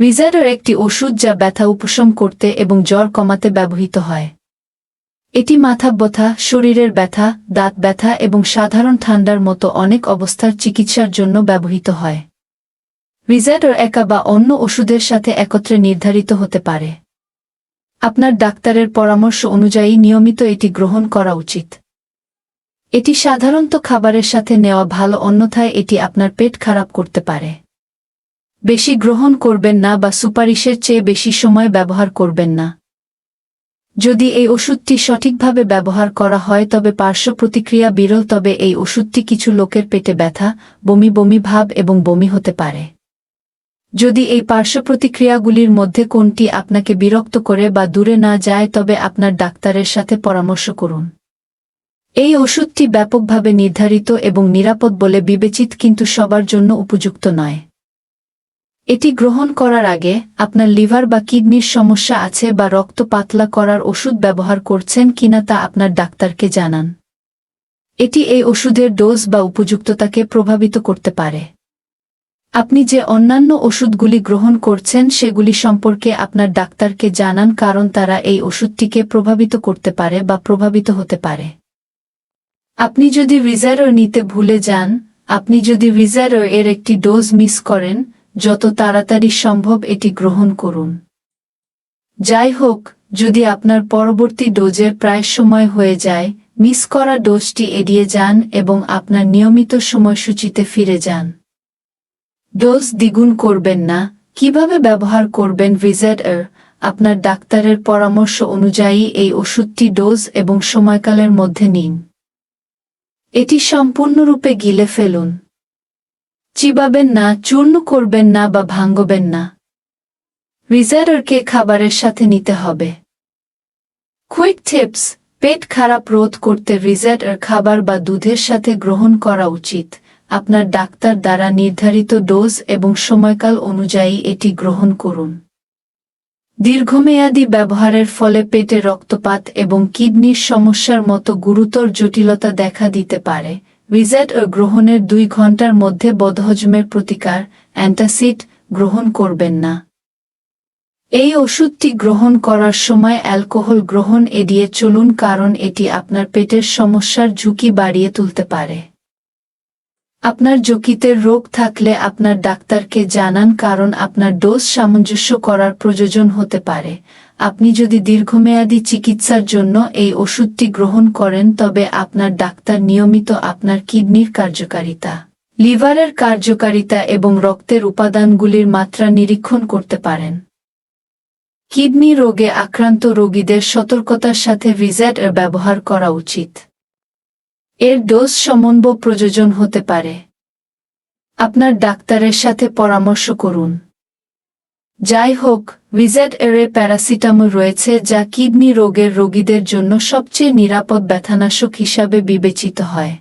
রিজার্ডার একটি ওষুধ যা ব্যথা উপশম করতে এবং জ্বর কমাতে ব্যবহৃত হয়। এটি মাথা ব্যথা শরীরের ব্যথা, দাঁত ব্যথা এবং সাধারণ ঠান্ডার মতো অনেক অবস্থার চিকিৎসার জন্য ব্যবহৃত হয়। রিজার্ডার একা বা অন্য ওষুধের সাথে একত্রে নির্ধারিত হতে পারে। আপনার ডাক্তারের পরামর্শ অনুযায়ী নিয়মিত এটি গ্রহণ করা উচিত। এটি সাধারণত খাবারের সাথে নেওয়া ভালো, অন্যথায় এটি আপনার পেট খারাপ করতে পারে। বেশি গ্রহণ করবেন না বা সুপারিশের চেয়ে বেশি সময় ব্যবহার করবেন না। যদি এই ওষুধটি সঠিকভাবে ব্যবহার করা হয় তবে পার্শ্ব প্রতিক্রিয়া বিরল, তবে এই ওষুধটি কিছু লোকের পেটে ব্যথা, বমি বমি ভাব এবং বমি হতে পারে। যদি এই পার্শ্ব প্রতিক্রিয়াগুলির মধ্যে কোনটি আপনাকে বিরক্ত করে বা দূরে না যায়, তবে আপনার ডাক্তারের সাথে পরামর্শ করুন। এই ওষুধটি ব্যাপকভাবে নির্ধারিত এবং নিরাপদ বলে বিবেচিত, কিন্তু সবার জন্য উপযুক্ত নয়। এটি গ্রহণ করার আগে আপনার লিভার বা কিডনির সমস্যা আছে বা রক্ত পাতলা করার ওষুধ ব্যবহার করছেন কিনা তা আপনার ডাক্তারকে জানান। এটি এই ওষুধের ডোজ বা উপযুক্ততাকে প্রভাবিত করতে পারে। আপনি যে অন্যান্য ওষুধগুলি গ্রহণ করছেন সেগুলি সম্পর্কে আপনার ডাক্তারকে জানান কারণ তারা এই ওষুধটিকে প্রভাবিত করতে পারে বা প্রভাবিত হতে পারে। আপনি যদি রিজার্ভ নিতে ভুলে যান, আপনি যদি রিজার্ভ এর একটি ডোজ মিস করেন যত তাড়াতাড়ি সম্ভব এটি গ্রহণ করুন। যাই হোক, যদি আপনার পরবর্তী ডোজের প্রায় সময় হয়ে যায়, মিস করা ডোজটি এড়িয়ে যান এবং আপনার নিয়মিত সময়সূচিতে ফিরে যান। ডোজ দ্বিগুণ করবেন না। কীভাবে ব্যবহার করবেন ভিজেড এর আপনার ডাক্তারের পরামর্শ অনুযায়ী এই ওষুধটি ডোজ এবং সময়কালের মধ্যে নিন। এটি সম্পূর্ণরূপে গিলে ফেলুন। চিবাবেন না, চূর্ণ করবেন না বা ভাঙ্গবেন না। রিজার্ডারকে খাবারের সাথে নিতে হবে। কুইক টিপস, পেট খারাপ রোধ করতে রিজার্ডার খাবার বা দুধের সাথে গ্রহণ করা উচিত। আপনার ডাক্তার দ্বারা নির্ধারিত ডোজ এবং সময়কাল অনুযায়ী এটি গ্রহণ করুন। দীর্ঘমেয়াদী ব্যবহারের ফলে পেটে রক্তপাত এবং কিডনির সমস্যার মতো গুরুতর জটিলতা দেখা দিতে পারে। রিজেট ও গ্রহণের দুই ঘণ্টার মধ্যে বদহজমের প্রতিকার, অ্যান্টাসিড, গ্রহণ করবেন না। এই ওষুধটি গ্রহণ করার সময় অ্যালকোহল গ্রহণ এড়িয়ে চলুন কারণ এটি আপনার পেটের সমস্যার ঝুঁকি বাড়িয়ে তুলতে পারে। আপনার যকৃতের রোগ থাকলে আপনার ডাক্তারকে জানান কারণ আপনার ডোজ সামঞ্জস্য করার প্রয়োজন হতে পারে। আপনি যদি দীর্ঘমেয়াদী চিকিৎসার জন্য এই ওষুধটি গ্রহণ করেন, তবে আপনার ডাক্তার নিয়মিত আপনার কিডনির কার্যকারিতা, লিভারের কার্যকারিতা এবং রক্তের উপাদানগুলির মাত্রা নিরীক্ষণ করতে পারেন। কিডনি রোগে আক্রান্ত রোগীদের সতর্কতার সাথে ভিজ্যাট এর ব্যবহার করা উচিত। এর ডোজ সমন্বয় প্রয়োজন হতে পারে। আপনার ডাক্তারের সাথে পরামর্শ করুন। যাই হোক ভিজেড এরে প্যারাসিটামল রয়েছে যা কিডনি রোগের রোগীদের জন্য সবচেয়ে নিরাপদ ব্যথানাশক হিসাবে বিবেচিত হয়।